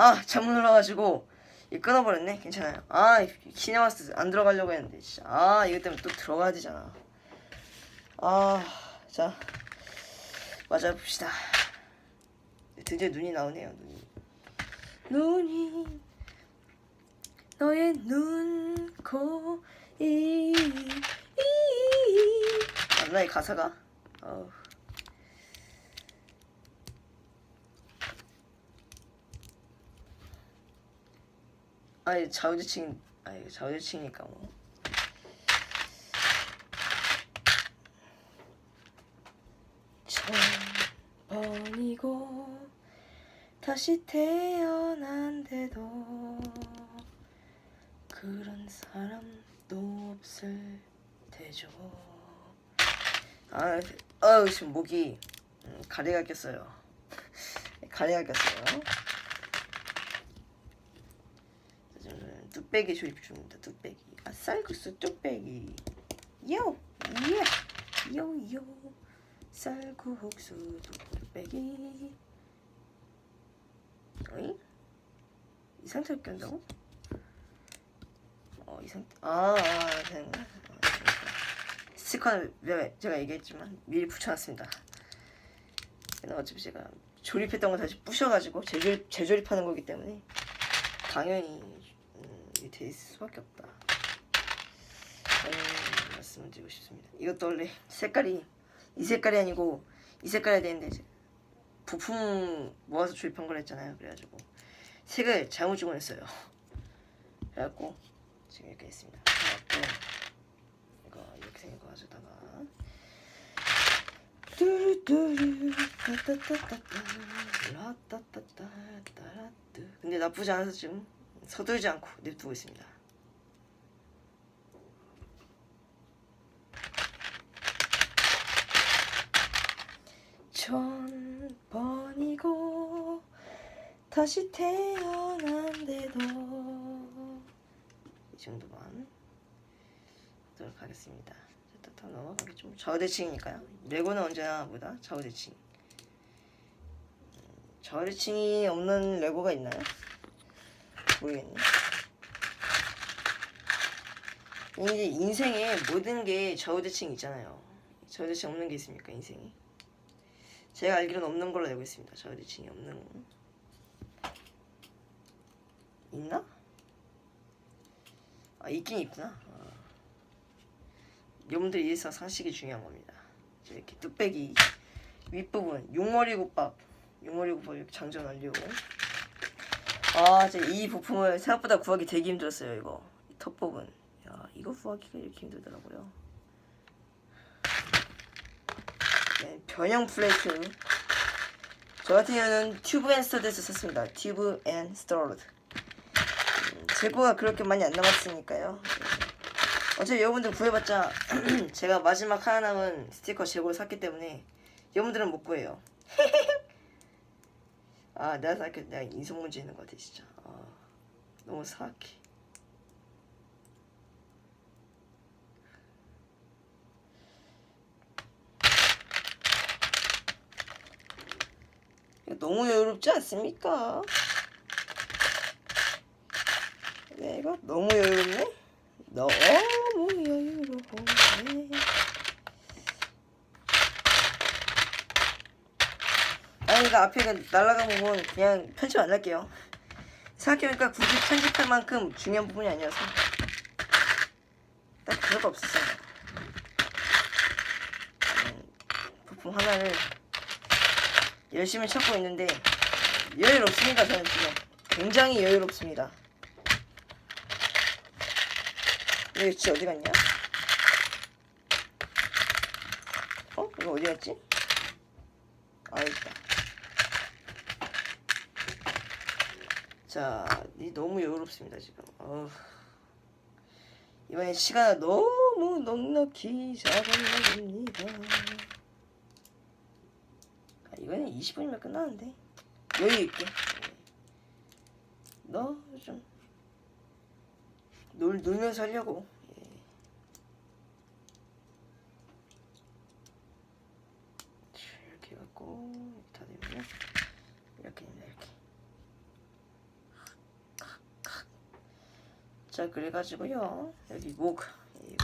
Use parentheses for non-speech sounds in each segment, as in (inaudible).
아 잘못 눌러가지고 이 끊어버렸네. 괜찮아요. 아 시네마스 안 들어가려고 했는데 진짜. 아 이것 때문에 또 들어가야 되잖아. 아자 맞아 봅시다. 드디어 눈이 나오네요 눈이. 눈이. 너의 눈, 코, 이, 이, 맞나 이 가사가? 어 아니 좌우지칭 아니 좌우지칭이니까 뭐. 천 번이고 다시 태어난데도 그런 사람도 없을 테죠. 아, 어 지금 목이 음, 가래가 꼈어요. (laughs) 가래가 꼈어요. 저는 뚝배기 조립 중입니다. 뚝배기. 아 쌀국수 뚝배기. 요, 예, 요요. 쌀국수 뚝배기. 어이? 이 상태로 껴다고 어, 이 상태. 아, 아, 됐네. 스티커는 왜 제가 얘기했지만 미리 붙여놨습니다. 어차피 제가 조립했던 거 다시 부셔가지고 재조립, 재조립하는 거기 때문에 당연히 음, 이게 돼 있을 수밖에 없다. 음, 말씀을 드리고 싶습니다. 이것도 원래 색깔이 이 색깔이 아니고 이 색깔이 되는데 이제 부품 모아서 조립한 걸 했잖아요. 그래가지고 색을 잘못 주문했어요. 그래갖고 지금 이렇게. 그래갖고 이거 이렇게 생긴 거 가져다가 근데 나쁘지 않아서 지금 서두르지 않고 냅두고 있습니다. 천 번이고 다시 태어난데도 이 정도만 하도록 하겠습니다. 자, 더 넘어가겠죠. 좌우대칭이니까요. 레고는 언제나 뭐다? 좌우대칭. 음, 좌우대칭이 없는 레고가 있나요? 모르겠네. 이제 인생에 모든 게 좌우대칭 있잖아요. 좌우대칭 없는 게 있습니까, 인생이? 제가 알기로는 없는 걸로 알고 있습니다. 좌우대칭이 없는 거. 있나? 아 있긴 있구나. 아. 여러분들 일상 상식이 중요한 겁니다. 자, 이렇게 뚝배기 윗부분 용머리 국밥 용머리 국밥 이렇게 장전 완료. 아, 이 부품을 생각보다 구하기 되게 힘들었어요. 이거 이턱 부분. 야, 이거 구하기가 이렇게 힘들더라고요. 네, 변형 플레이트. 저 같은 경우는 튜브 앤 스터드에서 썼습니다. 튜브 앤 스터드. 음, 재고가 그렇게 많이 안 남았으니까요. 어차피 여러분들 구해봤자 (clears throat) 제가 마지막 하나 남은 스티커 재고를 샀기 때문에 여러분들은 못 구해요. (laughs) 아 내가 생각해 내가 인성 문제 있는 것 같아 진짜. 아, 너무 사악해. 너무 여유롭지 않습니까? 내가 너무 여유롭네? 너무 여유로워. 이거 앞에 그 날라간 부분 그냥 편집 안 할게요. 생각해보니까 굳이 편집할 만큼 중요한 부분이 아니어서. 딱 그거가 없었어요. 음, 부품 하나를 열심히 찾고 있는데 여유롭습니다, 저는 지금. 굉장히 여유롭습니다. 진짜 어디 갔냐? 어? 이거 어디 갔지? 아, 여기 있다. 자, 이 너무 여유롭습니다, 지금. 어후. 이번에 시간을 너무 넉넉히 잡아먹습니다. 아, 이번엔 20분이면 끝나는데. 여유있게. 너 좀. 놀, 놀면서 하려고. 예. 이렇게 해갖고, 다 되면, 이렇게 됩니다, 이렇게. 자 그래가지고요. 여기 목이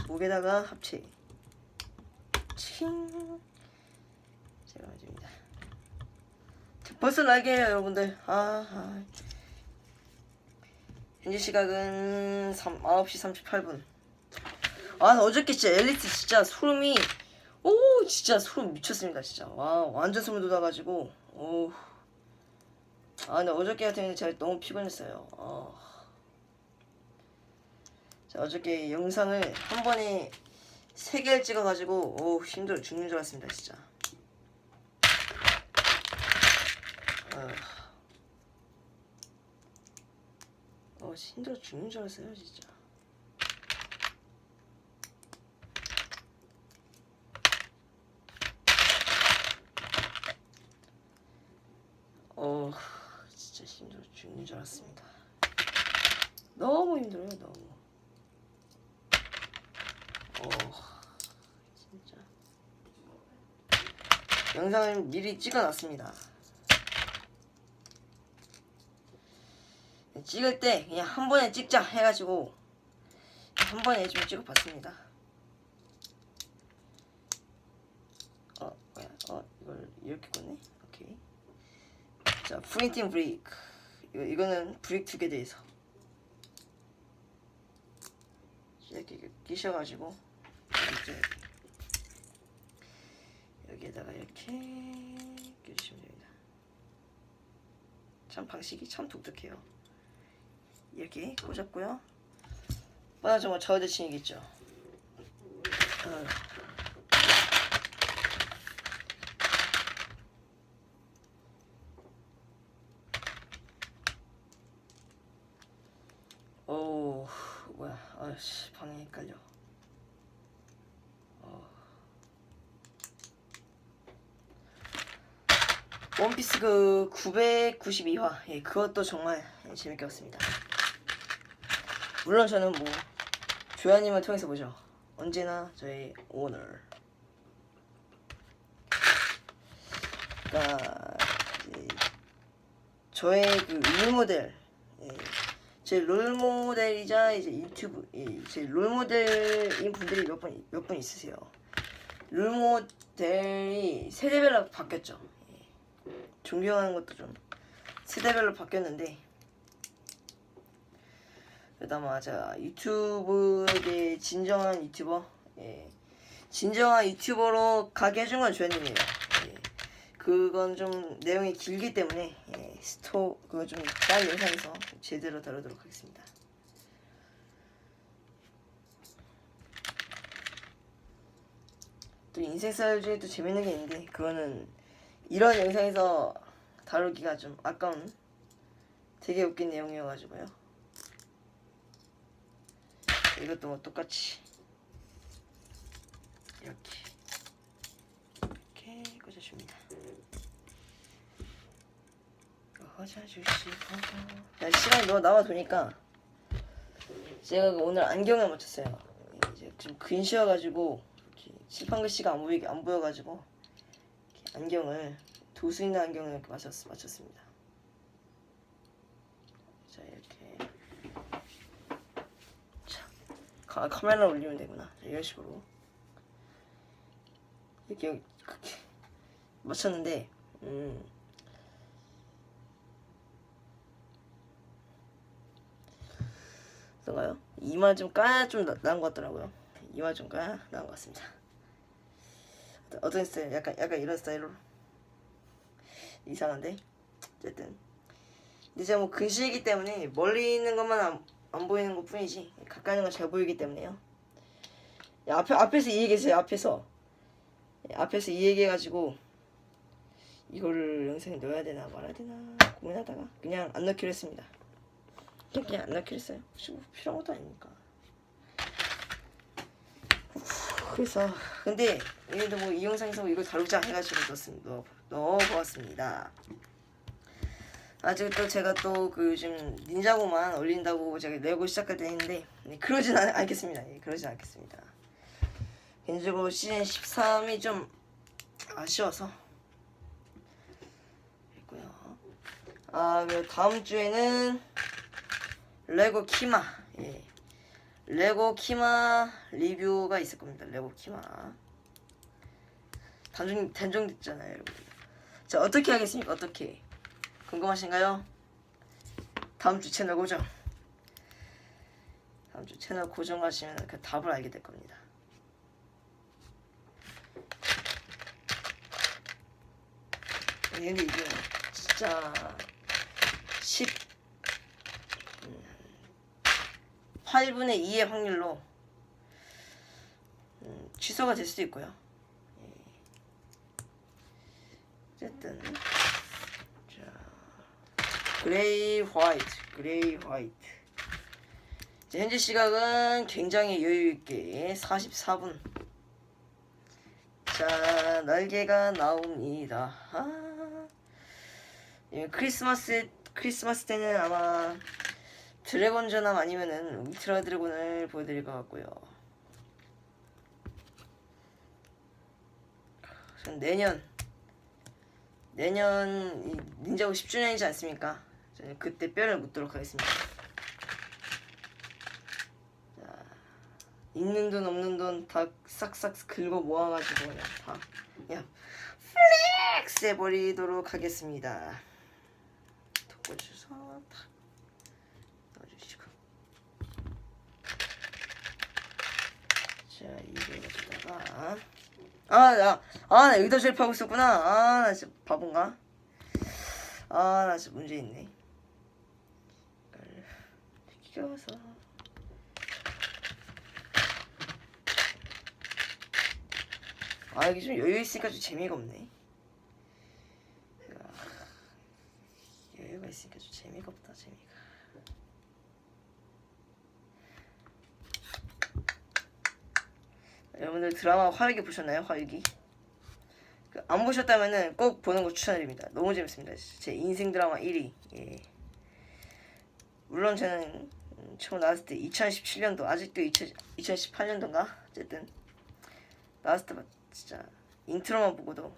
목에다가 합체. 칭. 제가 해줍니다. 벌써 날개예요 여러분들. 아, 아. 현재 시각은 3, 9시 38분. 아 어저께 진짜 엘리트 진짜 소름이 오 진짜 소름 미쳤습니다 진짜. 와 완전 소름 돋아가지고. 오아 근데 어저께 같은 경우는 제가 너무 피곤했어요. 아. 자, 어저께 영상을 한 번에 세 개를 찍어가지고 오 힘들어 죽는 줄 알았습니다 진짜. 아. 어 힘들어 죽는 줄 알았어요 진짜. 어 진짜 힘들어 죽는 줄 알았습니다. 너무 힘들어요 너무 어 진짜. 영상을 미리 찍어놨습니다. 찍을 때 그냥 한 번에 찍자 해가지고 한 번에 좀 찍어봤습니다. 어 뭐야? 어 이걸 이렇게 꽂네? 오케이. 자 프린팅 브레이크. 이거, 이거는 브레이크 두 개 돼서. 이렇게 끼셔가지고 이제 여기에다가 이렇게 끼주시면 됩니다. 참 방식이 참 독특해요. 이렇게 꽂았고요. 뻔한 정말 저대칭이겠죠? 어. 오 뭐야 아씨 방향 헷갈려 어. 원피스 그 992화 예 그것도 정말 재밌게 봤습니다 물론 저는 뭐 조야님을 통해서 보죠 언제나 저의 오너 그러니까 저의 그 롤모델 예, 제 롤모델이자 이제 유튜브 예, 제 롤모델인 분들이 몇 분 몇 분 있으세요. 롤모델이 세대별로 바뀌었죠. 예. 존경하는 것도 좀 세대별로 바뀌었는데 그나마 제가 유튜브에게 진정한 유튜버 예. 진정한 유튜버로 가게 해준 건 주현님이에요. 예. 그건 좀 내용이 길기 때문에 예, 스토 그거 좀 다른 영상에서 제대로 다루도록 하겠습니다. 또 인생살 중에 또 재밌는 게 있는데 그거는 이런 영상에서 다루기가 좀 아까운 되게 웃긴 내용이어가지고요. 이것도 뭐 똑같이 이렇게 이렇게 꽂아줍니다. 꽂아주시고 야, 시간이 너무 남아도니까 제가 그 오늘 안경을 맞췄어요. 이제 좀 근시여가지고 이렇게 칠판 글씨가 안 보이게 안 보여가지고 안경을 도수 있는 안경을 이렇게 맞췄, 맞췄습니다. 자 이렇게 자 카, 카메라 올리면 되구나 자, 이런 식으로 이렇게 이렇게 맞췄는데 음. 어떤가요? 이마 좀 까야 좀 나- 나은 것 같더라고요. 이마 좀 까야 나은 것 같습니다. 어떤- 스타일? 약간 약간 이런 스타일로 이상한데 어쨌든 제가 뭐 근시이기 때문에 멀리 있는 것만 안, 안 보이는 것 뿐이지 가까이 있는 건 잘 보이기 때문에요. 야, 앞에 앞에서 이 얘기했어요. 앞에서 예, 앞에서 이 얘기해가지고 이거를 영상에 넣어야 되나 말아야 되나 고민하다가 그냥 안 넣기로 했습니다. 그냥 안 넣기로 했어요. 혹시 뭐 필요한 것도 아니니까. 그래서 근데 얘도 뭐 이 영상에서 이걸 다루자 해가지고 넣었습니다. 넣어, 넣어보았습니다. 아직 또 제가 또 그 요즘 닌자고만 올린다고 제가 내고 시작할 때 했는데 네, 그러진 않, 않겠습니다. 예, 그러진 않겠습니다. 개인적으로 시즌 13이 좀 아쉬워서 했고요. 아, 그 다음 주에는 레고 키마 예. 레고 키마 리뷰가 있을 겁니다. 레고 키마. 단종 단종됐잖아요, 여러분. 자 어떻게 하겠습니까? 어떻게? 궁금하신가요? 다음 주 채널 고정. 다음 주 채널 고정하시면 그 답을 알게 될 겁니다. 근데 이게 진짜 10 8분의 2의 확률로 음, 취소가 될 수도 있고요. 예. 어쨌든 자 그레이 화이트, 그레이 화이트. 이제 현재 시각은 굉장히 여유 있게 44분. 자 날개가 나옵니다. 아, 예, 크리스마스 크리스마스 때는 아마 드래곤 전함 아니면은 울트라 드래곤을 보여드릴 것 같고요. 전 내년 내년 이 닌자고 10주년이지 않습니까? 저는 그때 뼈를 묻도록 하겠습니다. 자, 있는 돈 없는 돈 다 싹싹 긁어 모아가지고 그냥 다 그냥 플렉스 해버리도록 하겠습니다. 주서 탁 넣어주시고 자 이거 갖다가 아 나 아 나 여기다 조립하고 있었구나. 아 나 진짜 바본가? 아 나 진짜 문제 있네. 끼워서. 아 여기 좀 여유 있으니까 좀 재미가 없네. 아, 여유가 있으니까 좀 재미가 없다 재미가 여러분들 드라마 화유기 보셨나요? 화유기? 그안 보셨다면은 꼭 보는 거 추천드립니다. 너무 재밌습니다. 제 인생 드라마 1위. 예. 물론 저는 음, 처음 나왔을 때 2017년도 아직도 2000, 2018년도인가 어쨌든 나왔을 때 진짜 인트로만 보고도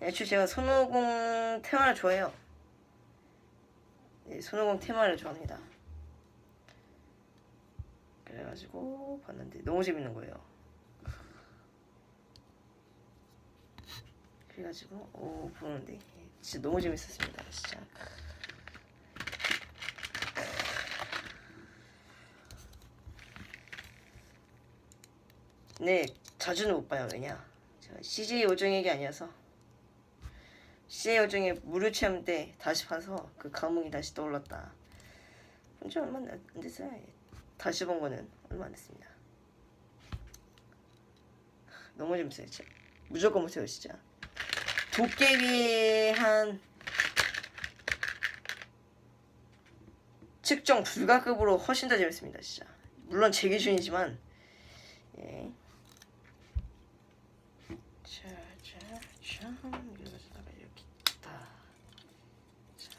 애초에 제가 손오공 테마를 좋아해요. 예, 손오공 테마를 좋아합니다. 그래가지고 봤는데 너무 재밌는 거예요. 그래가지고 오 보는데 진짜 너무 재밌었습니다. 진짜. 네 자주는 못 봐요. 왜냐? 제가 CJ 요정에게 아니어서 CJ 요정의 무료 체험 때 다시 봐서 그 감흥이 다시 떠올랐다. 본지 얼마 안 됐어요. 다시 본 거는 얼마 안 됐습니다. 너무 재밌어요. 진짜. 무조건 보세요, 진짜. 도깨비 한 측정 불가급으로 훨씬 더 재밌습니다, 진짜. 물론 제 기준이지만. 예. 자, 자, 자, 여기다가 이렇게 다. 자,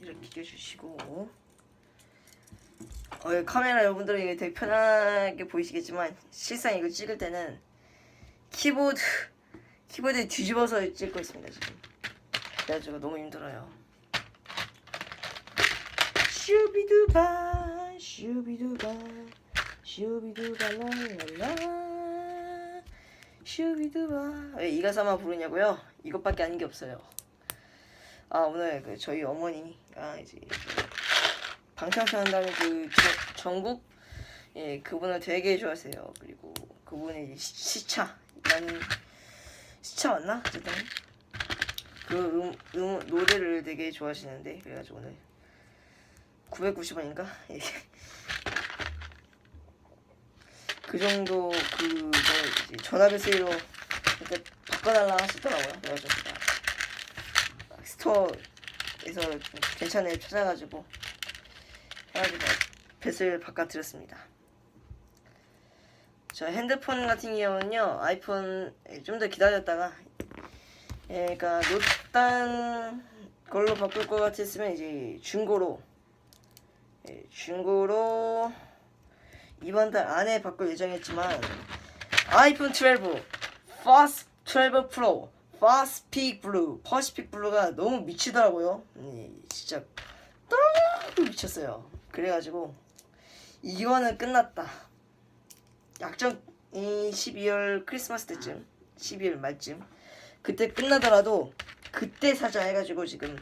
이렇게 끼워주시고. 어, 이 카메라 여러분들은 되게 편하게 보이시겠지만 실상 이거 찍을 때는 키보드 키보드 뒤집어서 찍고 있습니다 지금. 그래가지고 너무 힘들어요. 슈비두바 슈비두바 슈비두바 랄랄라 슈비두바 왜 이 가사만 부르냐고요? 이것밖에 아닌 게 없어요. 아 오늘 그 저희 어머니가 이제 방탄소년단 그 저- 정국 예 그분을 되게 좋아하세요. 그리고 그분이 시- 시차 난 시차 맞나 어쨌든 그 음, 음, 노래를 되게 좋아하시는데 그래가지고 오늘 990원인가 예. 그 정도 그거 이제 전화비 세일로 이렇게 바꿔달라 하시더라고요 그래가지고 스토어에서 좀 괜찮은 애 찾아가지고 해가지고 뱃을 바꿔드렸습니다. 저 핸드폰 같은 경우는요 아이폰 좀 더 기다렸다가 예, 그러니까 노딴 걸로 바꿀 것 같았으면 이제 중고로 예, 중고로 이번 달 안에 바꿀 예정이었지만 아이폰 12 파스 12 프로 파스픽 블루 퍼시픽 블루가 너무 미치더라고요 예, 진짜 너무 미쳤어요 그래가지고 이거는 끝났다. 약정이 12월 크리스마스 때쯤, 12월 말쯤 그때 끝나더라도 그때 사자 해가지고 지금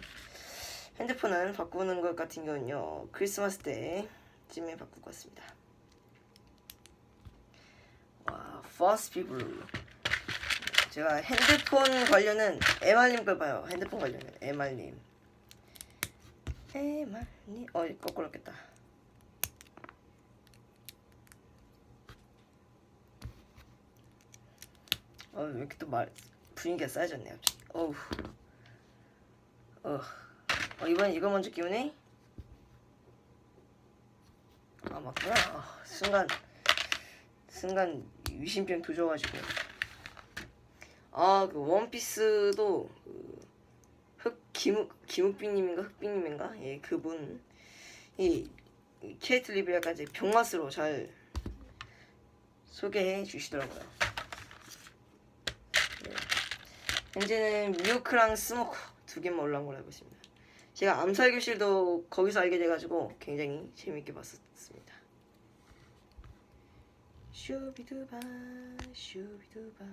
핸드폰을 바꾸는 것 같은 경우는요 크리스마스 때쯤에 바꾸고 왔습니다. 와, 퍼스트 피블. 제가 핸드폰 관련은 MR님 걸 봐요. 핸드폰 관련은 MR님. MR님. 어, 거꾸로 했겠다. 어, 왜 이렇게 또 말, 분위기가 갑자기. 어우. 어. 어, 이번 이거 먼저 끼우네? 아, 맞구나. 아, 순간, 순간 위신병 도져가지고. 아, 그 원피스도 그 흑, 김욱, 김욱빈님인가? 흑빈님인가? 예, 그분. 이, 이 케이트 리비아까지 병맛으로 잘 소개해 주시더라고요. 예. 현재는 뮤크랑 스모크 두 개만 올라온 걸로 알고 있습니다. 제가 암살 교실도 거기서 알게 돼가지고 굉장히 재밌게 봤었습니다. 슈비두바 슈비두바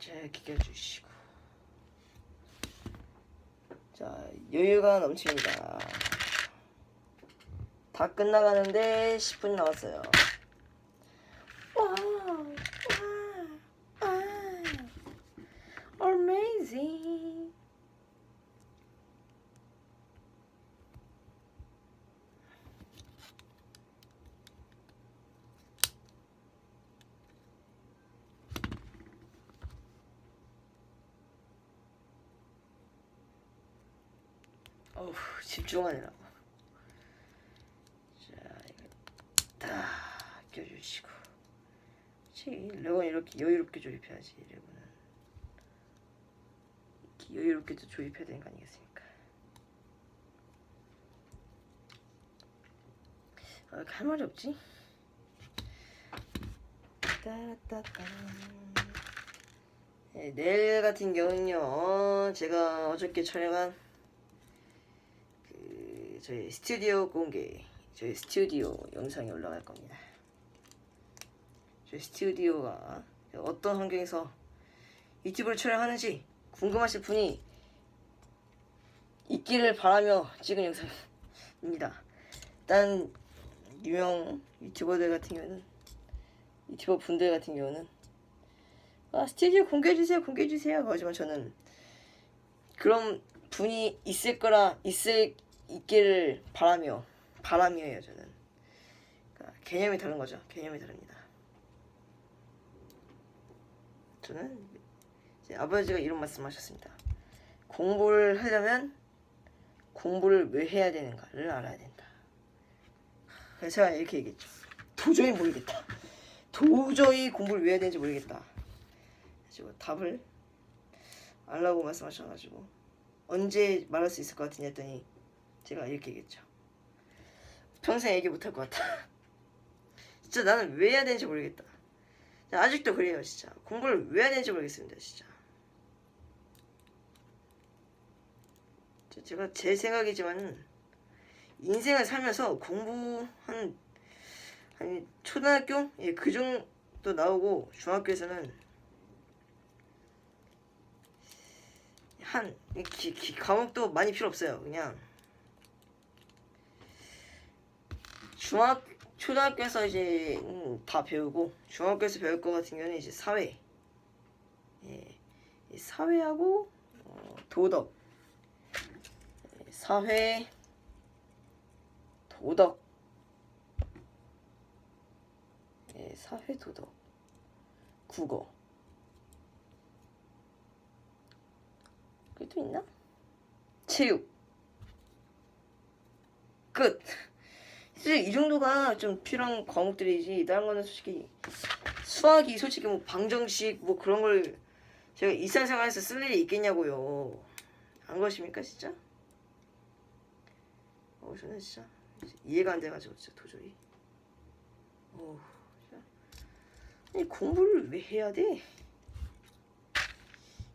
자 기겨주시고 자 여유가 넘칩니다. 다 끝나가는데 10분 남았어요. 와우, 와, 와, amazing. 어우, 집중하느라고. 자, 이거 다 껴주시고. 그치, 레고는 이렇게 여유롭게 조립해야지, 레고는. 이렇게 여유롭게 또 조립해야 되는 거 아니겠습니까? 아, 이렇게 할 말이 없지? 따라따따. 네, 내일 같은 경우는요, 어, 제가 어저께 촬영한 그 저희 스튜디오 공개, 저희 스튜디오 영상이 올라갈 겁니다. 스튜디오가 어떤 환경에서 유튜브를 촬영하는지 궁금하실 분이 있기를 바라며 찍은 영상입니다. 일단 유명 유튜버들 같은 경우는 유튜버 분들 같은 경우는 아 스튜디오 공개해 주세요 공개해 주세요 하지만 저는 그런 분이 있을 거라 있을 있기를 바라며 바람이에요 저는 그러니까 개념이 다른 거죠 개념이 다릅니다 저는 아버지가 이런 말씀하셨습니다 공부를 하려면 공부를 왜 해야 되는가를 알아야 된다 그래서 제가 이렇게 얘기했죠 도저히 모르겠다 도저히 공부를 왜 해야 되는지 모르겠다 그래서 답을 알라고 말씀하셔가지고 언제 말할 수 있을 것 같으냐 했더니 제가 이렇게 얘기했죠. 평생 얘기 못할 것 같다. (laughs) 진짜 나는 왜 해야 되는지 모르겠다. 자, 아직도 그래요, 진짜. 공부를 왜 되는지 모르겠습니다, 진짜. 저- 제가 제 생각이지만 인생을 살면서 공부한 한 초등학교 예, 그 정도 나오고 중학교에서는 한 기, 기, 과목도 많이 필요 없어요. 그냥 중학 초등학교에서 이제 음, 다 배우고 중학교에서 배울 것 같은 경우는 이제 사회, 예, 이 사회하고 어, 도덕, 예, 사회, 도덕, 예, 사회 도덕, 국어. 그게 또 있나? 체육. 끝. 사실 이 정도가 좀 필요한 과목들이지 다른 거는 솔직히 수학이 솔직히 뭐 방정식 뭐 그런 걸 제가 일상생활에서 쓸 일이 있겠냐고요. 안 그러십니까 진짜? 어 저는 진짜 이해가 안 돼가지고 진짜 도저히. 어 진짜. 아니 공부를 왜 해야 돼?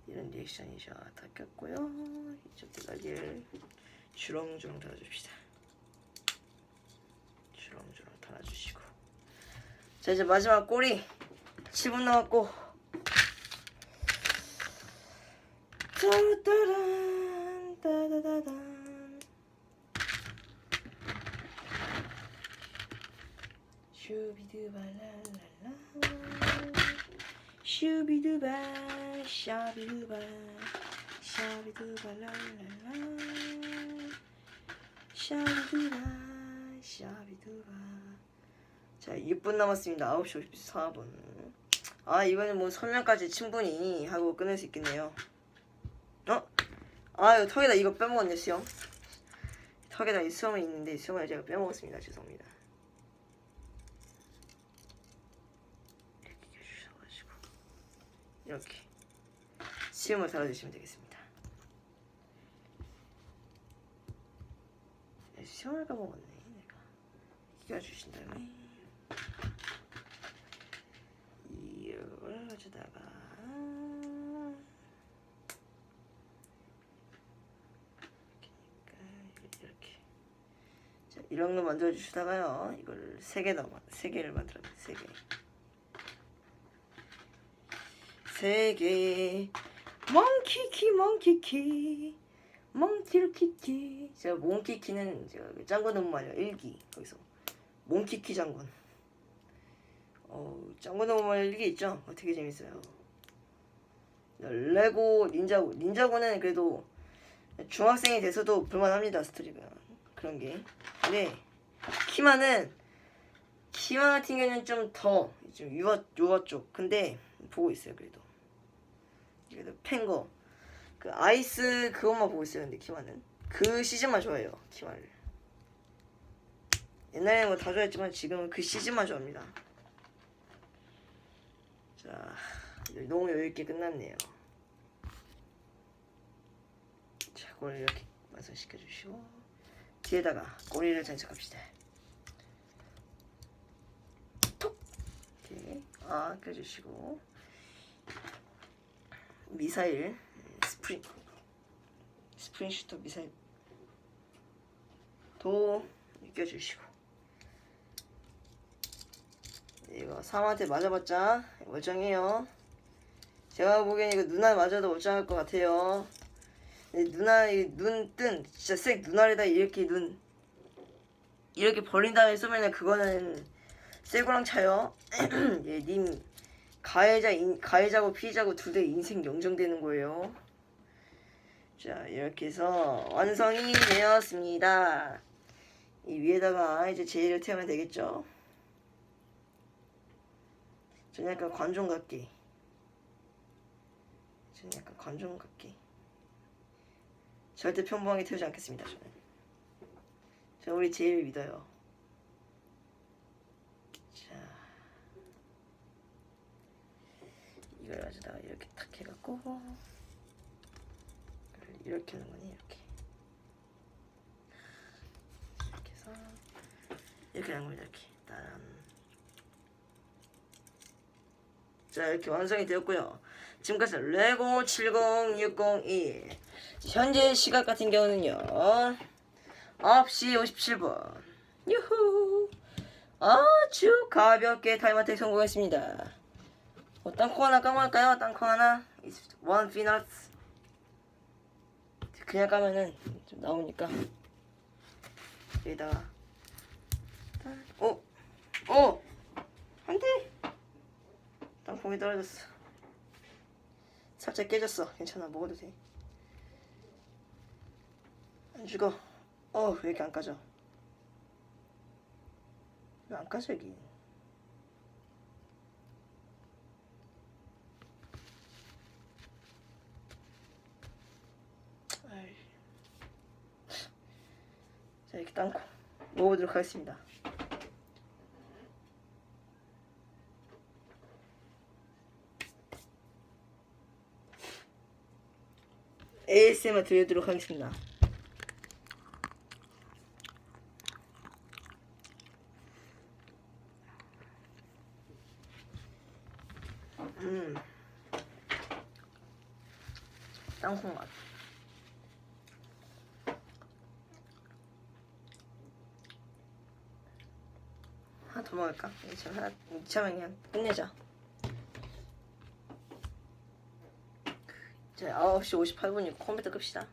이런 리액션이죠. 다 꼈고요. 이쪽 대가리를 주렁주렁 달아줍시다. 주렁주렁 달아주시고. 자 이제 마지막 꼬리 7분 남았고. 따따란 따다다단. 슈비두바랄랄라 슈비두바 샤비두바 샤비두바랄랄라 샤비두바 샤비두바 자 6분 남았습니다. 9시 54분. 아 이거는 뭐 설명까지 충분히 하고 끝낼 수 있겠네요. 어? 아유 턱에다 이거 빼먹었네 수영. 턱에다 이 수염이 있는데 수염을 제가 빼먹었습니다. 죄송합니다. 이렇게 해주셔가지고. 이렇게. 수염을 달아주시면 되겠습니다. 네, 수염을 까먹었네 내가. 끼워주신 다음에 가져다가. 이렇게 이렇게. 자 이런 거 만들어 주시다가요. 이걸 세 개 넘어 세 개를 만들어 세 개. 세 개. 몽키키 몽키키. 몽키키키. 제가 몽키키는 짱구 너무 많이 일기. 거기서. 몽키키 장군 어 짱구 너무 많이 일기 있죠? 어, 되게 재밌어요. 레고 닌자고. 닌자고는 그래도 중학생이 돼서도 볼만합니다 스토리가 그런 게. 근데 키마는 키마 같은 경우는 좀더좀 유아 유아 쪽. 근데 보고 있어요 그래도. 그래도 팬거. 그 아이스 그것만 보고 있어요 근데 키마는. 그 시즌만 좋아해요 키마를. 옛날에 뭐다 좋아했지만 지금은 그 시즌만 좋아합니다 자 너무 여유있게 끝났네요. 자 꼬리를 이렇게 완성시켜 주시고 뒤에다가 꼬리를 장착합시다. 톡! 이렇게 아 껴주시고. 미사일 스프링. 스프링 슈터 미사일. 도 껴주시고 이거 사람한테 맞아봤자 멀쩡해요. 제가 보기엔 이거 누나 맞아도 멀쩡할 것 같아요. 이 누나 눈뜬 진짜 색 눈알에다 이렇게 눈 이렇게 벌린 다음에 쏘면은 그거는 쇠고랑 차요. (clears throat) 예, 님 가해자 인, 가해자고 피해자고 둘 다 인생 영정되는 거예요. 자 이렇게 해서 완성이 되었습니다. 이 위에다가 이제 제이를 태우면 되겠죠 전 약간 관종 같게. 전 약간 관종 같게. 절대 평범하게 태우지 않겠습니다 저는. 저 우리 제이를 믿어요. 자. 이걸 가져다가 이렇게 탁 해갖고. 이렇게 하는 거니 이렇게. 이렇게 해서 이렇게 하는 겁니다 이렇게. 딴. 자 이렇게 완성이 되었고요. 지금까지 레고 70601 현재 시각 같은 경우는요 9시 57분. 유후! 아주 가볍게 타임어택 성공했습니다. 어, 땅콩 하나 까먹을까요? 땅콩 하나? One peanut. 그냥 까면은 좀 나오니까. 여기다가. 어? 어? 안돼 땅콩이 떨어졌어. 살짝 깨졌어. 괜찮아 먹어도 돼안 죽어. 어왜 이렇게 안 까져? 왜 안 까져 여기. 자 이렇게 땅콩 먹어보도록 하겠습니다 ASMR 들려드리도록 하겠습니다 음. 땅콩 맛. 하나 더 먹을까? 이참에 그냥 끝내자. 이제 9시 58분이고 컴퓨터 끕시다.